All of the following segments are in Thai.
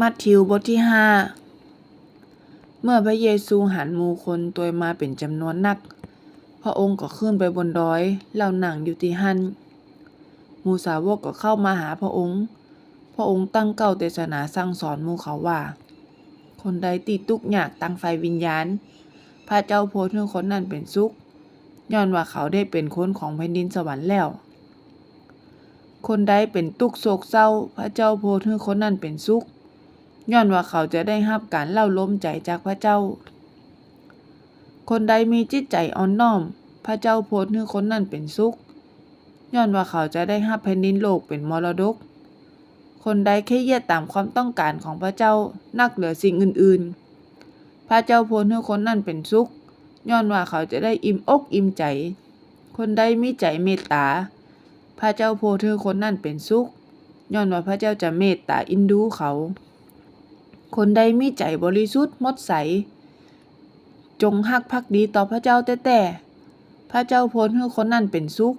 มัทธิวบทที่ห้าเมื่อพระเยซูหันมูคนตัวมาเป็นจำนวนนัก พระองค์ก็ขึ้นไปบนดอยแล้วนั่งอยู่ที่หันมูสาวกก็เข้ามาหาพระองค์ พระองค์ตั้งเก้าเทศนาสั่งสอนมูเขาว่า คนใดติดทุกข์ยากตั้งไฟวิญญาณ พระเจ้าโพธิ์ให้คนนั้นเป็นสุขย้อนว่าเขาได้เป็นคนของแผ่นดินสวรรค์แล้ว คนใดเป็นทุกโศกเศร้า พระเจ้าโพธิ์ให้คนนั้นเป็นสุข ย้อนว่าเขาจะได้รับการเล่าล้มใจจากพระเจ้า คนใดมีจิตใจอ่อนน้อม พระเจ้าโพธิ์ให้คนนั้นเป็นสุขย้อนว่าเขาจะได้รับแผ่นดินโลกเป็นมรดก คนใดแค่เยียดตามความต้องการของพระเจ้านักเหลือสิ่งอื่น ๆ พระเจ้าโพธิ์ให้คนนั้นเป็นสุขย้อนว่าเขาจะได้อิ่มอกอิ่มใจ คนใดมีใจเมตตา พระเจ้าโพธิ์ให้คนนั้นเป็นสุข ย้อนว่าพระเจ้าจะเมตตาอินดูเขา คนใดมีใจบริสุทธิ์มดใส จงฮักภักดีต่อพระเจ้าแต่แต่ พระเจ้าโพธิ์ให้คนนั้นเป็นสุข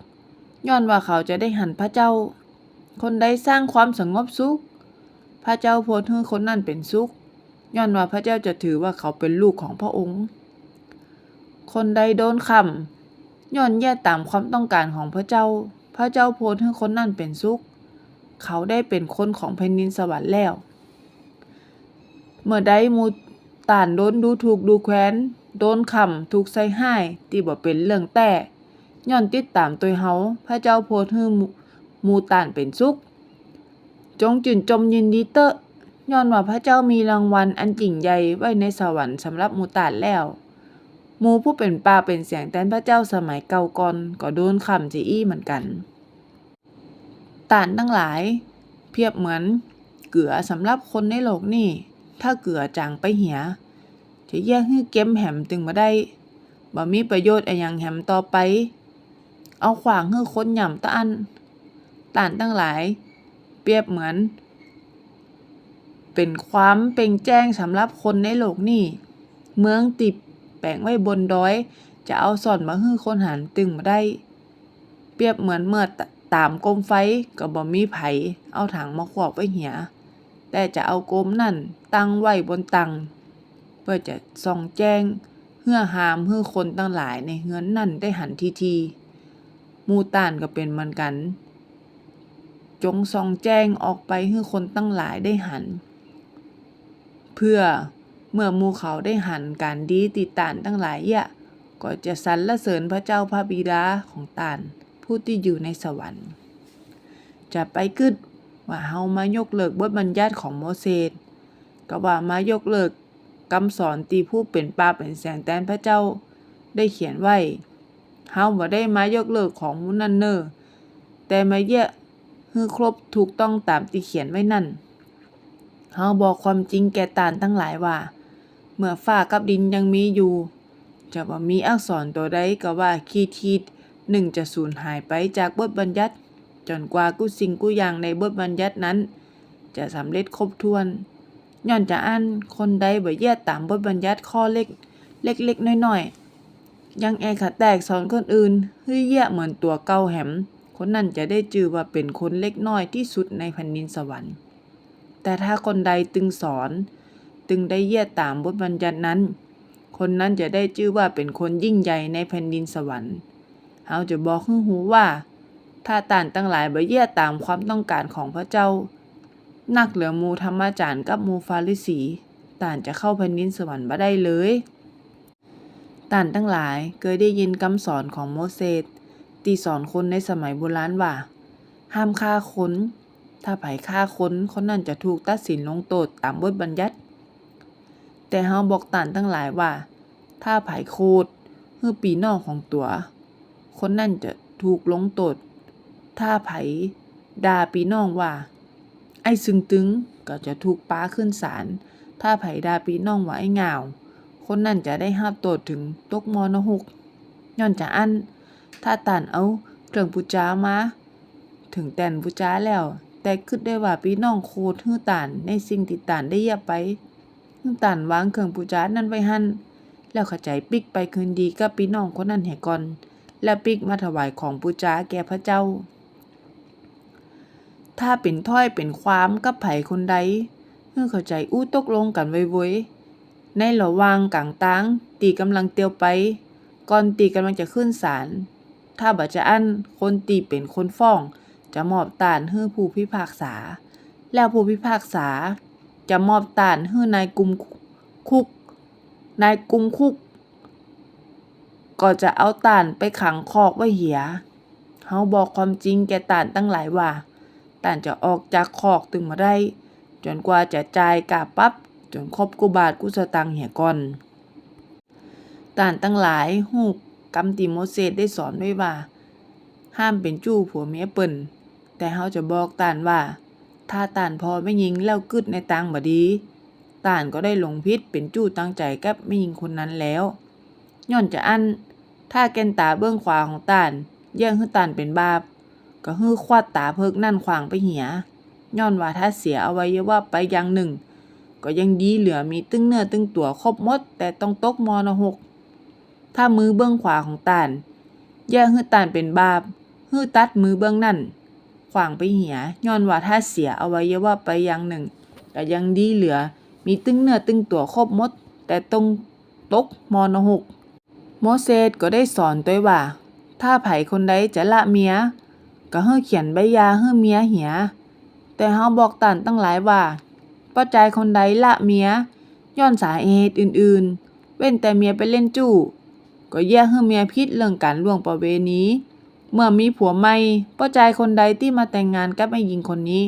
ย้อนว่าเขาจะได้หันพระเจ้า คนใดสร้างความสงบสุข พระเจ้าโพธิ์ให้คนนั้นเป็นสุข ย้อนว่าพระเจ้าจะถือว่าเขาเป็นลูกของพระองค์ คนใดโดนคำย้อนแย่ตามความต้องการของพระเจ้า พระเจ้าโพธิ์ให้คนนั้นเป็นสุข เขาได้เป็นคนของแผ่นดินสวรรค์แล้ว เมื่อใดมูต่านโดนดูถูกดูแคว้น โดนคำถูกใส่ห้ายที่บ่เป็นเรื่องแต่ย้อนติดตามตัวเฮาพระเจ้าโพธิ์มูต่านเป็นสุข จงจื่นจมยินดีเตอะย้อนว่าพระเจ้ามีรางวัลอันยิ่งใหญ่ไว้ในสวรรค์สำหรับมูต่านแล้วหมูผู้เป็นป่าเป็นเสียงแทนพระเจ้าสมัยเก่าก่อนก็โดนคำจีอี้เหมือนกันต่านทั้งหลาย เพียบเหมือนเกลือสำหรับคนในโลกนี่ ถ้าเกลือจางไปเหีย จะแยกให้เก็มแหมตึงมาได้บ่มีประโยชน์อะหยังแหมต่อไป เอาขวางให้คนหย่ำตะอันต่านทั้งหลาย เปรียบเหมือน เป็นความเปล่งแจ้งสำหรับคนในโลกนี่ เมืองติบแปลงไว้บนดอย จะเอาสอนมาให้คนหันตึงมาได้ เปรียบเหมือนเมื่อตามกลมไฟก็บ่มีไผ เอาถังมาขวบไว้เหีย แต่จะเอากลมนั่นตั้งไว้บนตัง เพื่อจะส่องแจ้งเพื่อหามเพื่อคนตั้งหลายในเฮือนนั่นได้หันทีทีมูต่านก็เป็นเหมือนกัน จงส่องแจ้งออกไปให้คนตั้งหลายได้หัน เพื่อเมื่อมูเขาได้หันการดีติดตานตั้งหลายยะก็จะสรรเสริญพระเจ้าพระบิดาของตานผู้ที่อยู่ในสวรรค์ จะไปกึด ว่าเฮามายกเลิกบทบัญญัติของโมเสสก็ว่ามายกเลิกคำสอนตีผู้เป็นป่าเป็นแสงแทนพระเจ้าได้เขียนไว้เฮาบ่ได้มายกเลิกของมูนันเนอร์แต่มาเยะคือครบถูกต้องตามที่เขียนไว้นั่นเฮาบอกความจริงแก่ตานทั้งหลายว่า เมื่อฟ้ากับดินยังมีอยู่ จะบ่มีอักษรตัวใดก็ว่าขีดขีดหนึ่งจะสูญหายไปจากบทบัญญัติ จนกว่ากุสิ่งกุอย่างในบทบัญญัตินั้น จะสำเร็จครบถ้วนย้อนจะอ่านคนใดบ่แยกตามบทบัญญัติข้อเล็กเล็กๆน้อยๆยังแอขัดแตกสอนคนอื่นเฮ้แย่เหมือนตัวเก่าแหม คนนั้นจะได้จือว่าเป็นคนเล็กน้อยที่สุดในแผ่นดินสวรรค์ แต่ถ้าคนใดตึงสอนตึงได้เยียตามบทบัญญัตินั้น คนนั้นจะได้ชื่อว่าเป็นคนยิ่งใหญ่ในแผ่นดินสวรรค์เฮาจะบอกให้หูว่า ถ้าต่านตั้งหลายบ่เยียตามความต้องการของพระเจ้า นักเหลือมูธรรมจารย์กับมูฟาริสีต่านจะเข้าแผ่นดินสวรรค์บ่ได้เลยต่านทั้งหลายเคยได้ยินคำสอนของโมเสสที่สอนคนในสมัยโบราณว่า ห้ามฆ่าคนถ้าไผฆ่าคนคนนั้นจะถูกตัดสินลงโทษตามบทบัญญัติ แต่เฮาบอกต่านทั้งหลายว่า ถ้าไผโคดฮือปีนองของตัว คนนั้นจะถูกลงโทษ ถ้าไผด่าปีน้องว่า ไอ้ซึงตึงก็จะถูกป้าขึ้นศาล ถ้าไผด่าปีน้องว่าไอ้เหงาคนนั้นจะได้รับโทษถึงตกมรณหกย้อนจะอัน ถ้าต่านเอาเครื่องปูจามา ถึงแต่นปูจาแล้ว แต่คิดได้ว่าพี่น้องโคตรฮื้อต่านในสิ่งที่ต่านได้เยียบไปฮื้อต่านวางเครื่องปูจานั้นไว้หั่นแล้วข้าใจปิกไปคืนดีกับพี่น้องคนนั้นให้ก่อน แล้วปิกมาถวายของปูจาแก่พระเจ้า ถ้าเป็นถ้อยเป็นความกับไผคนใดฮืฮือเข้าใจอู้ตกลงกันไว้ๆในระหว่างกลางตางตีกำลังเตียวไป ก่อนตีกำลังจะขึ้นศาล ถ้าบ่จะอั้นคนตีเป็นคนฟ้อง จะมอบตานให้ผู้พิพากษา แล้วผู้พิพากษา จะมอบตานให้นายกุมคุก นายกุมคุก ก็จะเอาตานไปขังคอกไว้เหีย เฮาบอกความจริงแก่ต่านตั้งหลายว่า ต่านจะออกจากคอกตึงมาได้ จนกว่าจะจ่ายกาปับจนครบกุบาทกุสตังเหียก่อนต่านตั้งหลายฮู้กรรมที่โมเสสได้สอนไว้ว่า ห้ามเป็นจู้ผัวเมียเปิ้นแต่เฮาจะบอกต่านว่า ถ้าต่านพอไม่ยิงแล้วกึดในตังบ่ดีต่านก็ได้หลงพิษเป็นจู้ตั้งใจกับไม่ยิงคนนั้นแล้วย้อนจะอันถ้าแกนตาเบื้องขวาของต่านแย่งให้ต่านเป็นบาป ก็ฮือควาดตาเพิกนั่นขวางไปเหียย้อนว่าถ้าเสียอวัยวะไปอย่างหนึ่ง ก็ยังดีเหลือมีตึงเนื้อตึงตัวครบหมด แต่ต้องตกมอนหก ถ้ามือเบื้องขวาของตานแย่งให้ต่านเป็นบาปฮือตัดมือเบื้องนั่นขวางไปเหียย้อนว่าถ้าเสียอวัยวะไปอย่างหนึ่ง ก็ยังดีเหลือ มีตึงเนื้อตึงตัวครบหมด แต่ต้องตกมอนหกโมเสสก็ได้สอนด้วว่า ถ้าไผคนใดจะละเมีย ก็เฮือเขียนใบหยาเฮือเมียเหีย แต่เฮาบอกต่านตั้งหลายว่าป้าใจคนใดละเมีย ย้อนสาเหตุอื่นๆ เว้นแต่เมียไปเล่นจู้ ก็แย่เฮือเมียพิษเรื่องการล่วงประเวณี เมื่อมีผัวใหม่ป้าใจคนใดที่มาแต่งงานกับไอ้หญิงคนนี้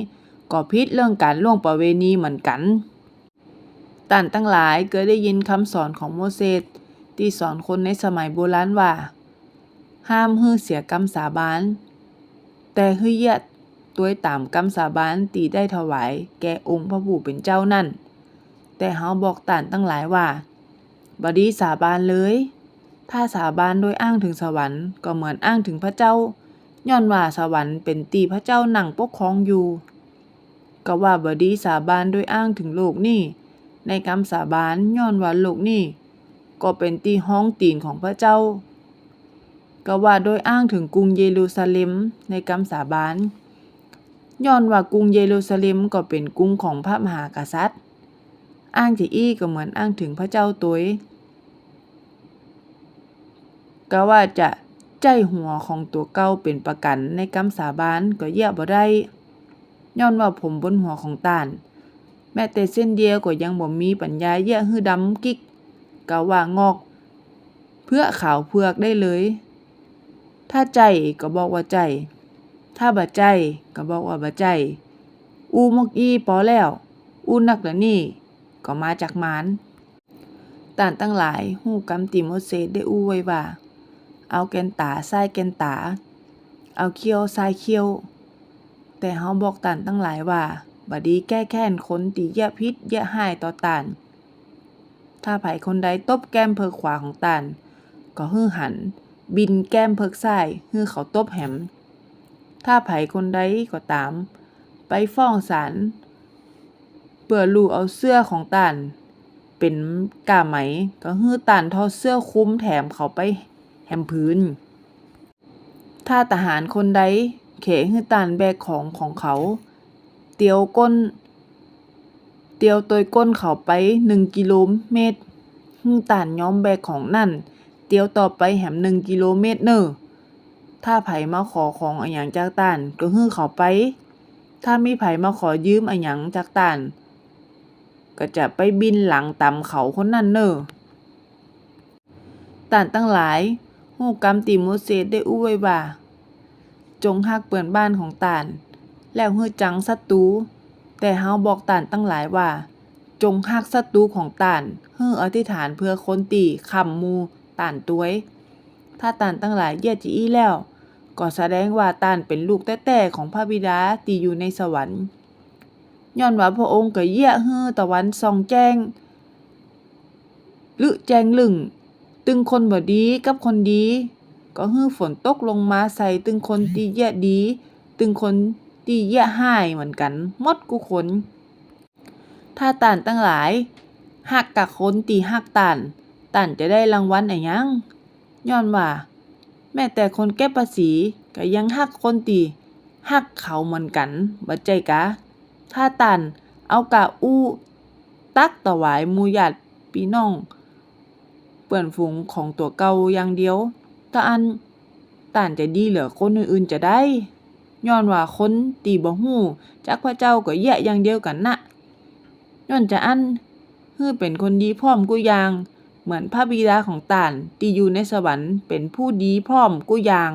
ก็พิษเรื่องการล่วงประเวณีเหมือนกันต่านตั้งหลายเคยได้ยินคำสอนของโมเสสที่สอนคนในสมัยโบราณว่า ห้ามฮื้อเสียกรรมสาบาน แต่ฮื้อเยียดตัวยตามกรรมสาบานตีได้ถวายแก่องค์พระผู้เป็นเจ้านั่น แต่เฮาบอกต่านตั้งหลายว่าบดีสาบานเลย ถ้าสาบานโดยอ้างถึงสวรรค์ก็เหมือนอ้างถึงพระเจ้า ย้อนว่าสวรรค์เป็นตีพระเจ้านั่งปกครองอยู่ ก็ว่าบดีสาบานโดยอ้างถึงโลกนี่ในกรรมสาบานย้อนว่าโลกนี่ก็เป็นที่ห้องตีนของพระเจ้า ก็ว่าโดยอ้างถึงกรุงเยรูซาเล็มในคำสาบานย้อนว่ากรุงเยรูซาเล็มก็เป็นกรุงของพระมหากษัตริย์ อ้างที่อี้ก็เหมือนอ้างถึงพระเจ้าตัวเองก็ว่าจะใจหัวของตัวเก่าเป็นประกันในคำสาบานก็แย่บ่ได้ย้อนว่าผมบนหัวของตานแม้แต่เส้นเดียวก็ยังบ่มีปัญญาแย่ฮือดำกิกก็ว่างอก เพื่อขาวเพือกได้เลย ถ้าใจก็บอกว่าใจ ถ้าบ่ใจก็บอกว่าบ่ใจ อูมกอี้ปอแล้ว อูนักละนี่ ก็มาจากมารต่านตั้งหลายฮู้กำติโมเสสได้อู้ไว้ว่า เอาแกนตาใส่แกนตา เอาเขี้ยวใส่เขี้ยว แต่เฮาบอกต่านตั้งหลายว่าบดีแก้แค้นคนตีแย่พิษแย่หายต่อต่าน ถ้าไผคนใดตบแก้มเพิกขวาของตาน ก็ฮื้อหัน บินแก้มเพิกซ้ายฮื้อเขาตบแหม ถ้าไผคนใดก็ตาม ไปฟ้องศาลเปื่อลูเอาเสื้อของตานเป็นกาไหม ก็ฮื้อตานทอเสื้อคุ้มแถมเขาไปแหมพื้น ถ้าทหารคนใดเขฮื้อตานแบกของของเขา เตียวก้น เตียวตัวก้นเขาไปหนึ่งกิโลเมตรฮึ่งต่านย้อมแบกของนั่น เตียวต่อไปแหมหนึ่งกิโลเมตรเนอถ้าไผมาขอของอะหยังจากต่านก็ฮื้อเขาไป ถ้ามีไผมาขอยืมอะหยังจากต่าน ก็จะไปบินหลังตำเขาคนนั้นเนอต่านตั้งหลายฮู้กรรมติโมเสสได้อู้ไว้ว่า จงฮักเปือนบ้านของต่าน แล้วฮื้อจังศัตรูแต่เฮาบอกต่านตั้งหลายว่า จงฮักศัตรูของต่านเฮืออธิษฐานเพื่อคนตีคำมู ต่านตัวยถ้าต่านตั้งหลายเยียจีอี้แล้ว ก็แสดงว่าต่านเป็นลูกแต้ๆของพระบิดาที่อยู่ในสวรรค์ย้อนว่าพระองค์ก็เยี่ยฮือตะวันส่องแจ้งลึแจงลึงตึงคนบ่ดีกับคนดี ก็ฮือฝนตกลงมาใส่ตึงคนที่เยี่ยดี ตึงคนที่เยี่ยห้ายเหมือนกันหมดกุคนถ้าต่านตั้งหลายหักกับคนตีหักต่าน ต่านจะได้รางวัลอะหยังย้อนว่า แม้แต่คนเก็บภาษีก็ยังหักคนตีหักเขาเหมือนกันบ่ใจกะ ถ้าต่านเอากะอู้ตักถวายหมู่ญาติพี่น้องเพื่อนฝูงของตัวเก่าอย่างเดียวต่อันต้านจะดีเหลือคนอื่นๆจะได้ ย้อนว่าคนที่บ่ฮู้จักพระเจ้าก็แยะอย่างเดียวกันน่ะย้อนจะอันคือเป็นคนดีพร้อมกุอย่าง เหมือนพระบิดาของตานที่อยู่ในสวรรค์เป็นผู้ดีพร้อมกุอย่าง